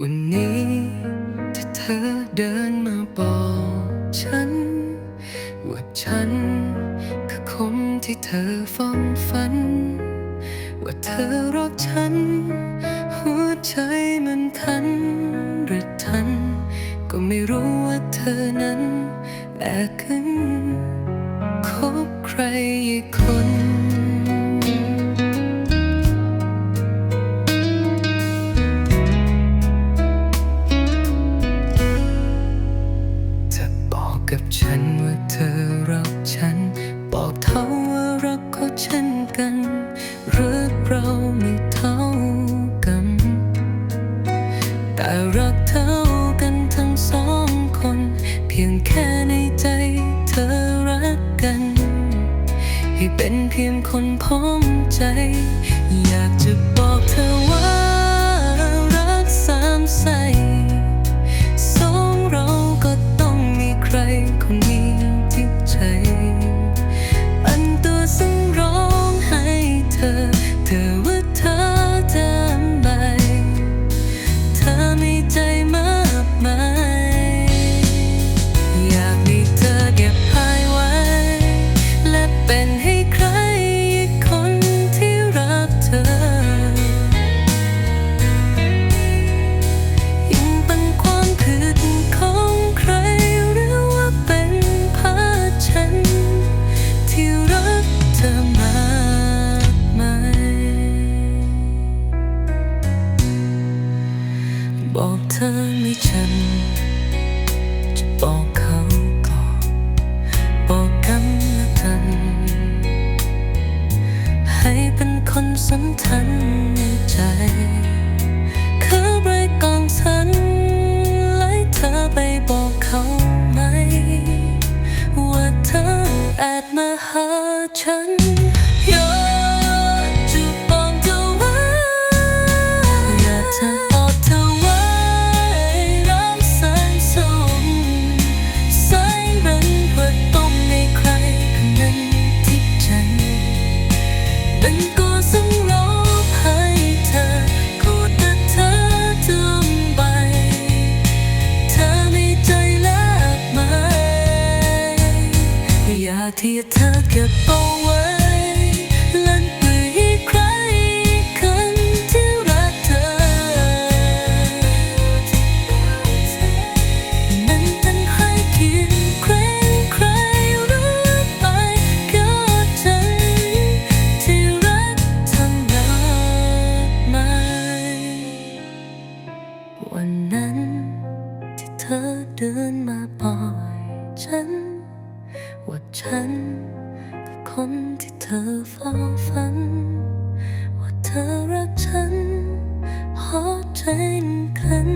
วันนี้ที่เธอเดินมาบอกฉัน ว่าฉันคือคนที่เธอฝันฝัน ว่าเธอรักฉัน หัวใจมันทันหรือทัน ก็ไม่รู้ว่าเธอนั้นแอบขึ้นคบใครอีกคน ให้เป็นเพียงคนพ้องใจ อยากจะบอกเธอว่าัน จะบอกเขาก่อนบอกกันและกัน ให้เป็นคนสำคัญในใจ คือใบกองฉันไล่เธอไปบอกเขาไหม ว่าเธอแอบมาหาฉันอยา ที่เธอเก็บเอาไว้และไม่ให้ใครคนที่รักเธอ นั้นเป็นให้เพียงใครใครรู้ไปก็ฉันที่รักเธอมากมายวันนั้นที่เธอเดินมาบอกฉัน ว่าฉันคือคนที่เธอเฝ้าฝัน ว่าเธอรักฉันเพราะใจกัน